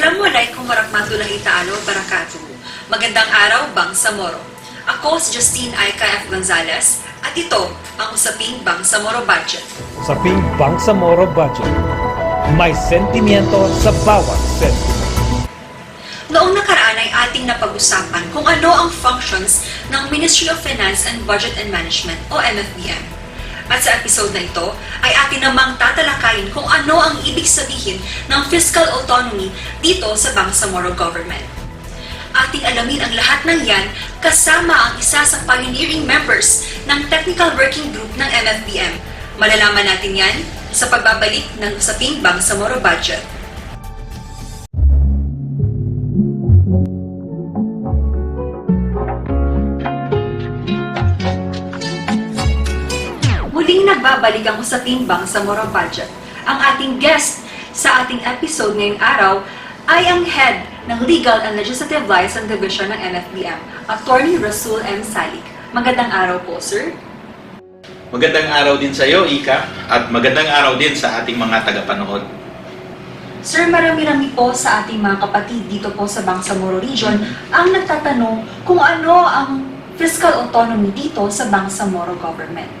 Assalamualaikum warahmatullahi ta'ala wabarakatuh. Magandang araw, Bangsamoro. Ako si Justine Aika F. Gonzalez at ito ang usaping Bangsamoro Budget. sa Ping Bangsamoro Budget. May sentimiento sa bawat sentiment. Noong nakaraan ay ating napag-usapan kung ano ang functions ng Ministry of Finance and Budget and Management o MFBM. At sa episode na ito ay atin namang tatalakayin kung ano ang ibig sabihin ng fiscal autonomy dito sa Bangsamoro Government. Ating alamin ang lahat ng yan kasama ang isa sa pioneering members ng Technical Working Group ng MFBM. Malalaman natin yan sa pagbabalik ng usaping Bangsamoro Budget. Muling nagbabalik ang usaping Bangsamoro Budget. Ang ating guest sa ating episode ngayong araw ay ang head ng Legal and Legislative Liaison Division ng MFBM, Attorney Rasul M. Salik. Magandang araw po, sir. Magandang araw din sa iyo, Ika, at magandang araw din sa ating mga tagapanood. Sir, marami-rami po sa ating mga kapatid dito po sa Bangsamoro Region ang nagtatanong kung ano ang fiscal autonomy dito sa Bangsamoro government.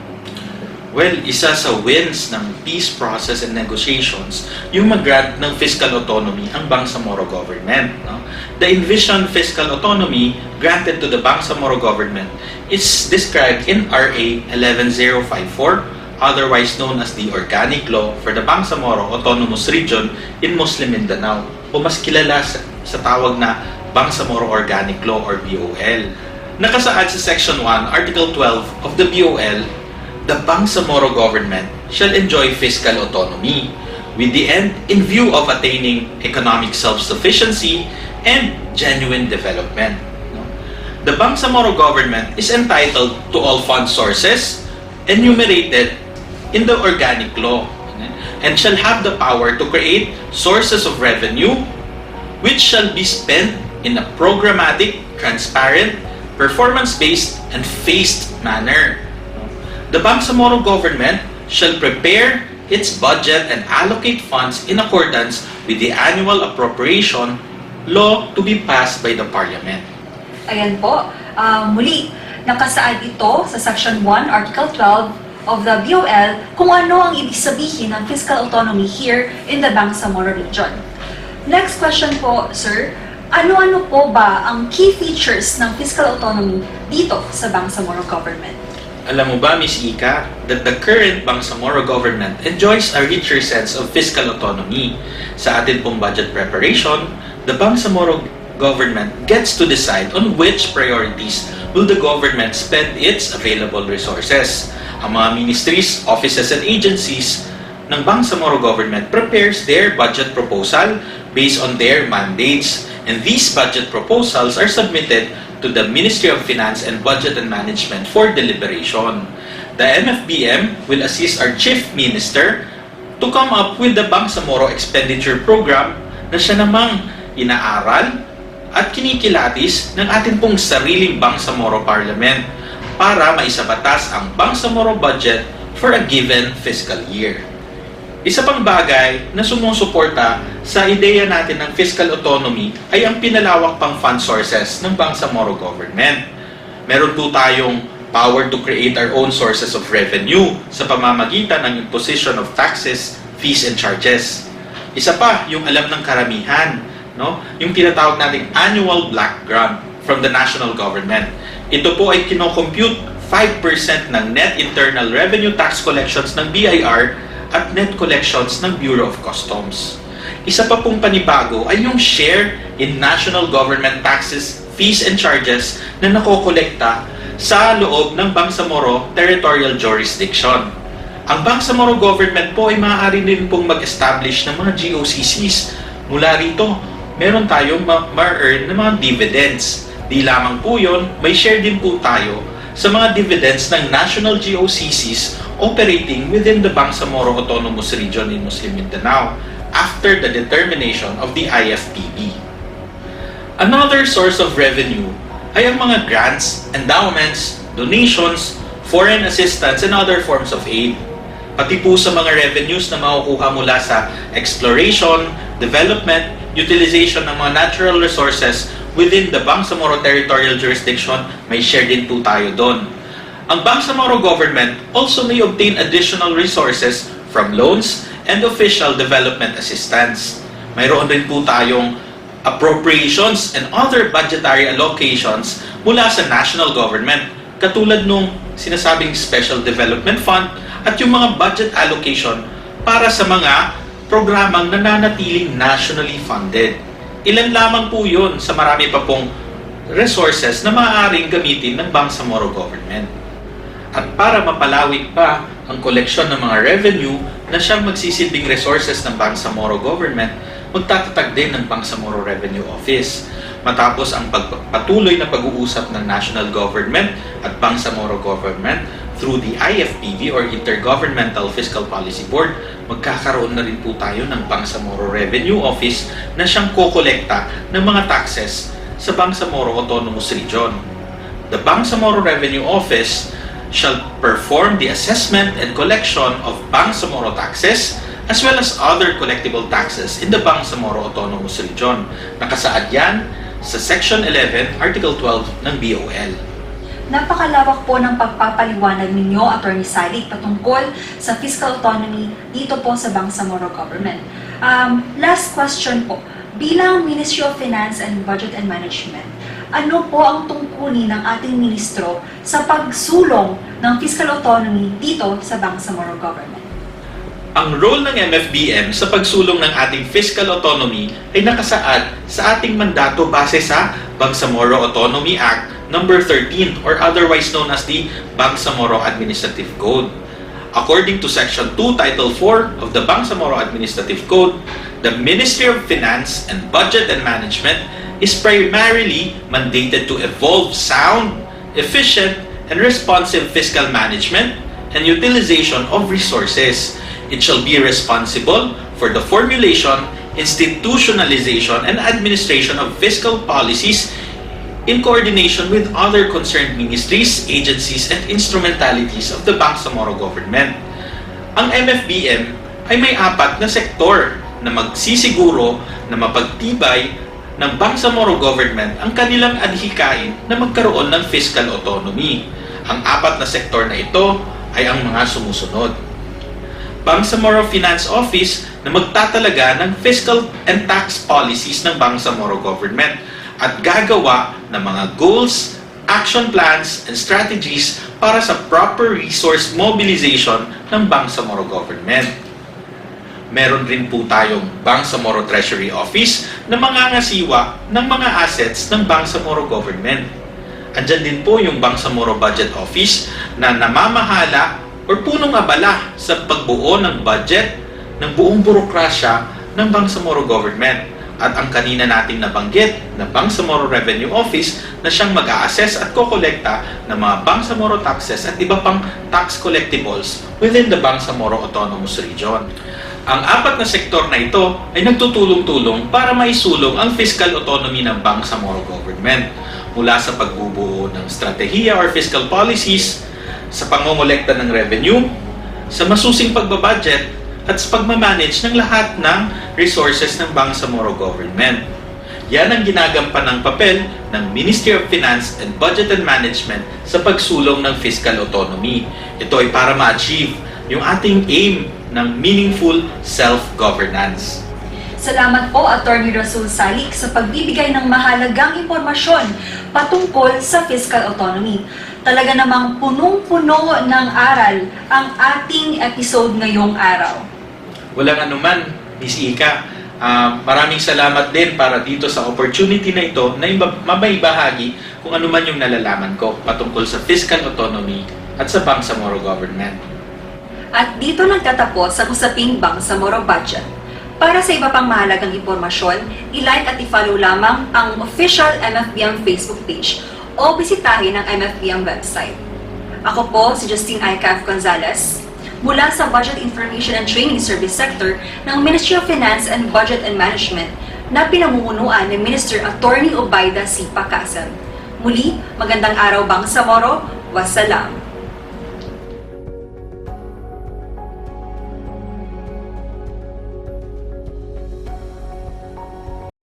Well, isa sa wins ng peace process and negotiations, yung mag-grant ng fiscal autonomy ang Bangsamoro government. No? The envisioned fiscal autonomy granted to the Bangsamoro government is described in RA 11054, otherwise known as the Organic Law for the Bangsamoro Autonomous Region in Muslim Mindanao, o mas kilala sa, sa tawag na Bangsamoro Organic Law or BOL. Nakasaad sa Section 1, Article 12 of the BOL the Bangsamoro government shall enjoy fiscal autonomy with the end in view of attaining economic self-sufficiency and genuine development. The Bangsamoro government is entitled to all fund sources enumerated in the organic law and shall have the power to create sources of revenue which shall be spent in a programmatic, transparent, performance-based, and phased manner. The Bangsamoro government shall prepare its budget and allocate funds in accordance with the annual appropriation law to be passed by the parliament. Ayan po. Ah, muli, nakasaad ito sa Section 1, Article 12 of the BOL kung ano ang ibig sabihin ng fiscal autonomy here in the Bangsamoro region. Next question po, sir. Ano-ano po ba ang key features ng fiscal autonomy dito sa Bangsamoro government? Alam mo ba, Miss Ika, that the current Bangsamoro government enjoys a richer sense of fiscal autonomy. Sa atin pong budget preparation, the Bangsamoro government gets to decide on which priorities will the government spend its available resources. Ang mga ministries, offices, and agencies ng Bangsamoro government prepares their budget proposal based on their mandates. And these budget proposals are submitted to the Ministry of Finance and Budget and Management for deliberation. The MFBM will assist our Chief Minister to come up with the Bangsamoro Expenditure Program na siya namang inaaral at kinikilatis ng ating pong sariling Bangsamoro Parliament para maisabatas ang Bangsamoro budget for a given fiscal year. Isa pang bagay na sumusuporta sa ideya natin ng fiscal autonomy ay ang pinalawak pang fund sources ng Bangsamoro government. Meron po tayong power to create our own sources of revenue sa pamamagitan ng imposition of taxes, fees, and charges. Isa pa, yung alam ng karamihan, no? yung tinatawag nating annual black grant from the national government. Ito po ay kinocompute 5% ng net internal revenue tax collections ng BIR at net collections ng Bureau of Customs. Isa pa pong panibago ay yung share in national government taxes, fees, and charges na nakokolekta sa loob ng Bangsamoro Territorial Jurisdiction. Ang Bangsamoro government po ay maaari din pong mag-establish ng mga GOCCs. Mula rito, meron tayong ma- ma-earn ng mga dividends. Di lamang po yun, may share din po tayo sa mga dividends ng national GOCCs operating within the Bangsamoro Autonomous Region in Muslim Mindanao after the determination of the IFPB. Another source of revenue ay ang mga grants, endowments, donations, foreign assistance, and other forms of aid. Pati po sa mga revenues na makukuha mula sa exploration, development, utilization ng mga natural resources within the Bangsamoro Territorial Jurisdiction, may share din po tayo doon. Ang Bangsamoro government also may obtain additional resources from loans and official development assistance. Mayroon din po tayong appropriations and other budgetary allocations mula sa national government katulad nung sinasabing Special Development Fund at yung mga budget allocation para sa mga programang nananatiling nationally funded. Ilan lamang po yun sa marami pa pong resources na maaaring gamitin ng Bangsamoro government. At para mapalawig pa ang koleksyon ng mga revenue na siyang magsisilbing resources ng Bangsamoro government, magtatatag din ng Bangsamoro Revenue Office. Matapos ang pagpatuloy na pag-uusap ng national government at Bangsamoro government through the IFPB or Intergovernmental Fiscal Policy Board, magkakaroon na rin po tayo ng Bangsamoro Revenue Office na siyang kokolekta ng mga taxes sa Bangsamoro Autonomous Region. The Bangsamoro Revenue Office shall perform the assessment and collection of Bangsamoro taxes as well as other collectible taxes in the Bangsamoro Autonomous Region. Nakasaad yan sa Section 11, Article 12 ng BOL. Napakalawak po ng pagpapaliwanag ninyo, Attorney Salik, patungkol sa fiscal autonomy dito po sa Bangsamoro Government. Um, last question po. Bilang Ministry of Finance and Budget and Management, ano po ang tungkulin ng ating ministro sa pagsulong ng fiscal autonomy dito sa Bangsamoro Government? Ang role ng MFBM sa pagsulong ng ating fiscal autonomy ay nakasaad sa ating mandato base sa Bangsamoro Autonomy Act number 13 or otherwise known as the Bangsamoro Administrative Code. According to Section 2, Title 4 of the Bangsamoro Administrative Code, the Ministry of Finance and Budget and Management is primarily mandated to evolve sound, efficient, and responsive fiscal management and utilization of resources. It shall be responsible for the formulation, institutionalization, and administration of fiscal policies in coordination with other concerned ministries, agencies, and instrumentalities of the Bangsamoro government. Ang MFBM ay may apat na sektor na magsisiguro na mapagtibay ng Bangsamoro government ang kanilang adhikain na magkaroon ng fiscal autonomy. Ang apat na sektor na ito ay ang mga sumusunod. Bangsamoro Finance Office na magtatalaga ng fiscal and tax policies ng Bangsamoro government at gagawa ng mga goals, action plans, and strategies para sa proper resource mobilization ng Bangsamoro government. Meron rin po tayong Bangsamoro Treasury Office na mangangasiwa ng mga assets ng Bangsamoro government. Andyan din po yung Bangsamoro Budget Office na namamahala or punong abala sa pagbuo ng budget ng buong burokrasya ng Bangsamoro government at ang kanina nating nabanggit na Bangsamoro Revenue Office na siyang mag-a-assess at kokolekta ng mga Bangsamoro taxes at iba pang tax collectibles within the Bangsamoro Autonomous Region. Ang apat na sektor na ito ay nagtutulong-tulong para maisulong ang fiscal autonomy ng Bangsamoro government mula sa pagbubuo ng strategiya or fiscal policies, sa pangongolekta ng revenue, sa masusing pagbabudget, at sa pagmamanage ng lahat ng resources ng Bangsamoro government. Yan ang ginagampan ng papel ng Ministry of Finance and Budget and Management sa pagsulong ng fiscal autonomy. Ito ay para ma-achieve yung ating aim ng meaningful self-governance. Salamat po, Attorney Rasul Salik, sa pagbibigay ng mahalagang impormasyon patungkol sa fiscal autonomy. Talaga namang punong-puno ng aral ang ating episode ngayong araw. Walang anuman, Miss Ika. Ah, maraming salamat din para dito sa opportunity na ito na iba- mabaibahagi kung ano man yung nalalaman ko patungkol sa fiscal autonomy at sa Bangsamoro government. At dito nagtatapos ang usaping Bangsamoro Budget. Para sa iba pang mahalagang impormasyon, ilike at i-follow lamang ang official MFBM Facebook page o bisitahin ang MFBM website. Ako po si Justine Icaf Gonzalez mula sa Budget Information and Training Service Sector ng Ministry of Finance and Budget and Management na pinamumunuan ni Minister Attorney Obaida C. Pacasal. Muli, magandang araw Bangsamoro, wassalam.